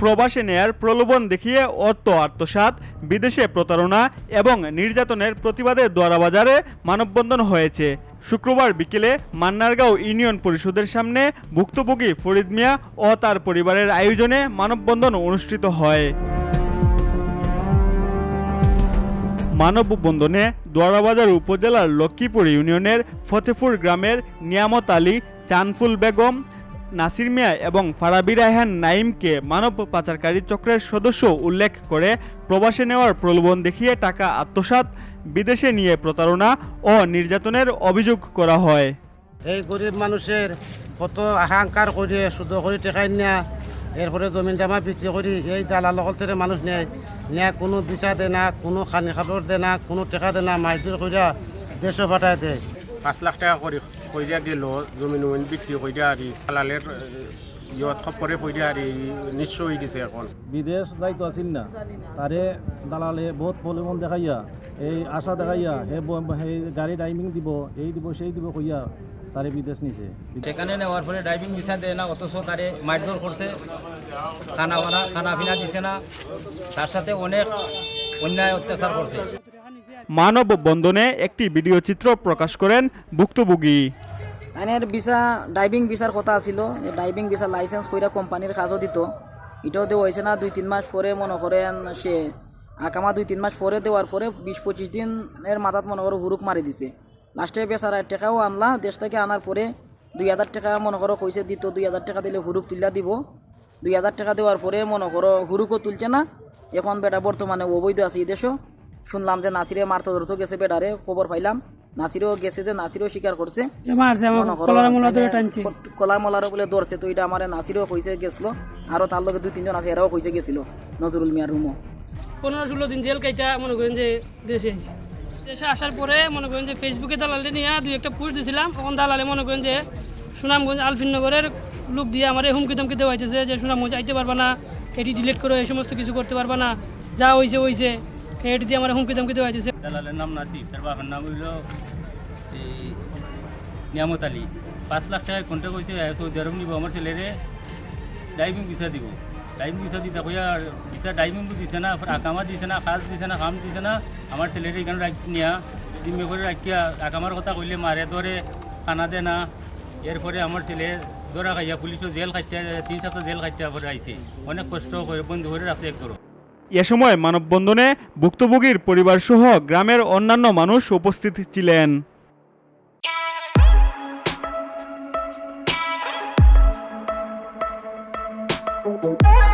প্রবাসে নেয়ার প্রলোভন দেখিয়ে অর্থ, আত্মসাৎ, বিদেশে প্রতারণা এবং নির্যাতনের প্রতিবাদে দোয়ারাবাজারে মানববন্ধন হয়েছে। শুক্রবার বিকেলে মান্নারগাঁও ইউনিয়ন পরিষদের সামনে ভুক্তভোগী ফরিদ মিয়া ও তার পরিবারের আয়োজনে মানববন্ধন অনুষ্ঠিত হয়। মানববন্ধনে দোয়ারাবাজার উপজেলার লক্ষ্মীপুর ইউনিয়নের ফতেপুর গ্রামের নিয়ামত আলী, চানফুল বেগম নাসির মিয়া এবং ফারাবি রায়হান নাইমকে মানব পাচারকারী চক্রের সদস্য উল্লেখ করে প্রবাসে নেওয়ার প্রলোভন দেখিয়ে টাকা আত্মসাৎ, বিদেশে নিয়ে প্রতারণা ও নির্যাতনের অভিযোগ করা হয়। এই গরিব মানুষের কত আহাঙ্কার করে, শুদ্ধ করে টেকাই নেয়া এরপরে জমিন জামা বিক্রি করি, এই দালাল থেকে মানুষ নেয় নেয়া কোনো বিচার দেয় না কোনো খানি খাবার দেয় না কোনো টেকা দেয় না মাইজুর কইরা দেশে পাঠায় দেয়। পাঁচ লাখ টাকা করে কইরা দিল জমিন উমিন বিক্রি কইরা আর হালালের ইয়ত খপরে কইরা আর নিশ্চয় হয়ে গেছে এখন। বিদেশ যাইতো আছিল না? তারে দালালে বহুত প্রলোভন দেখাইয়া এই আশা দেখাইয়া হে গাড়ি টাইমিং দিব এই দিব সেই দিব কইয়া তারে বিদেশ নিছে। সেখানে নেওয়ার পরে ড্রাইভিং ভিসা দেয় না অথচ তারে মারধর করছে খানা বানা খানা পিনা দিছে না। তার সাথে অনেক অন্যায় অত্যাচার করছে। মানববন্ধনে একটি ভিডিও চিত্র প্রকাশ করেন ভুক্তভোগী। আইনের ভিসা ড্রাইভিং ভিসার কথা আছিল। যে ড্রাইভিং ভিসা লাইসেন্স কইরা কোম্পানির কাজও দিত। এটাও দেওয়া হয়েছে না দুই তিন মাস পরে মনে করেন সে আকামা দুই তিন মাস পরে দেওয়ার পরে বিশ পঁচিশ দিনের মাথাত মনে করো হুরুক মারি দিছে। লাস্টে বেচারা টাকাও আনলা দেশ থেকে আনার পরে দুই হাজার টাকা মনে করো কইছে দিত দুই হাজার টাকা দিলে হুরুক তুলিয়া দিব। দুই হাজার টাকা দেওয়ার পরে মনে করো হুরুকও তুলছে না এখন বেটা বর্তমানে অবৈধ আছে এই দেশও। শুনলাম যে নাসিরে মারতে ধরতে গেছে বেটারে খবর পাইলাম। নাসিরও গেছে যে নাসিরও স্বীকার করছে। কলার মলারও বলে ধরছে তো এটা আমার নাসিরও কইছে গেছিল। আরও তার লগে দুই তিনজন আছে এরাও কইছে গেছিল নজরুল মিয়ার রুমও। পনেরো ষোলো দিন জেল কাইটা মনে করেন যে দেশে আইছি। দেশে আসার পরে মনে করেন যে ফেসবুকে দালালে নিয়ে দুই একটা পোস্ট দিছিলাম তখন দালালে মনে করেন যে সুনামগঞ্জ আলফিনগরের লোক দিয়ে আমার হুমকি ধমকি দেওয়া হইতেছে যে সুনামগঞ্জ আইতে পারবা না এটি ডিলিট করো এই সমস্ত কিছু করতে পারবা না। যা হইছে হইছে। এটি দিয়ে আমার হুমকি ধমকি দেওয়া হইতেছে। দালালের নাম নাসির, তার বাবার নাম হইল নিয়ামত আলী। পাঁচ লাখ টাকা কন্ট্যাক্ট হয়েছে সৌদি আরব নিব, আমার ছেলেরে ড্রাইভিং ভিসা দিব। ড্রাইভিং ভিসা দিতে কইয়া ভিসা ড্রাইভিং দিছে না আকামা দিছে না, কাজ দিছে না, কাম দিছে না, আমার ছেলেরে এখানে রাখি নিয়া, জিম্মে করে রাখিয়া আকামার কথা কইলে মারে ধরে খানা দে না এরপরে আমার ছেলে পুলিশও জেল খাইতে, তিন সপ্তাহ জেল খাইতে পরে আইছে। অনেক কষ্ট করে বন্ধু করে রাখছে এক এ সময় মানববন্ধনে ভুক্তভোগীর পরিবারসহ গ্রামের অন্যান্য মানুষ উপস্থিত ছিলেন। Thank